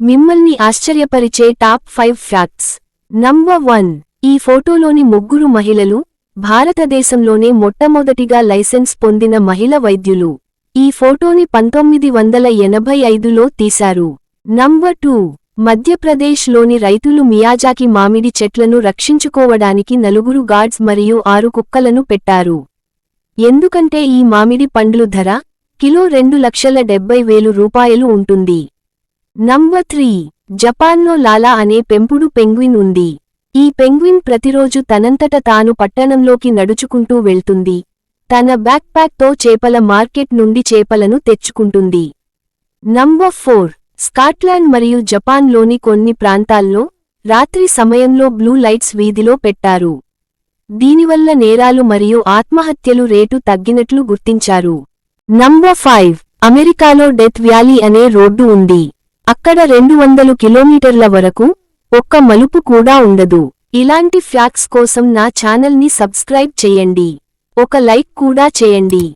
మిమ్మల్ని ఆశ్చర్యపరిచే top five facts. Number one ఈ ఫోటోలోని ముగ్గురు మహిళలు భారతదేశంలోనే మొట్టమొదటిగా లైసెన్స్ పొందిన మహిళ వైద్యులు. ఈ ఫోటోని పంతొమ్మిది వందల ఎనభై ఐదులో తీశారు. నంబర్ టూ మధ్యప్రదేశ్లోని రైతులు మియాజాకి మామిడి చెట్లను రక్షించుకోవడానికి నలుగురు గార్డ్స్ మరియు ఆరు కుక్కలను పెట్టారు. ఎందుకంటే ఈ మామిడి పండ్లు ధర కిలో రెండు లక్షల డెబ్బై వేలు రూపాయలు ఉంటుంది. నంబర్ త్రీ జపాన్లో లాలా అనే పెంపుడు పెంగ్విన్ ఉంది. ఈ పెంగ్విన్ ప్రతిరోజు తనంతట తాను పట్టణంలోకి నడుచుకుంటూ వెళ్తుంది. తన బ్యాక్ ప్యాక్తో చేపల మార్కెట్ నుండి చేపలను తెచ్చుకుంటుంది. నంబర్ ఫోర్ స్కాట్లాండ్ మరియు జపాన్లోని కొన్ని ప్రాంతాల్లో రాత్రి సమయంలో బ్లూ లైట్స్ వీధిలో పెట్టారు. దీనివల్ల నేరాలు మరియు ఆత్మహత్యలు రేటు తగ్గినట్లు గుర్తించారు. నంబర్ ఫైవ్ అమెరికాలో డెత్ వ్యాలీ అనే రోడ్డు ఉంది. అక్కడ రెండు వందలు కిలోమీటర్ల వరకు ఒక్క మలుపు కూడా ఉండదు. ఇలాంటి ఫ్యాక్స్ కోసం నా ఛానల్ని సబ్స్క్రైబ్ చేయండి. ఒక లైక్ కూడా చేయండి.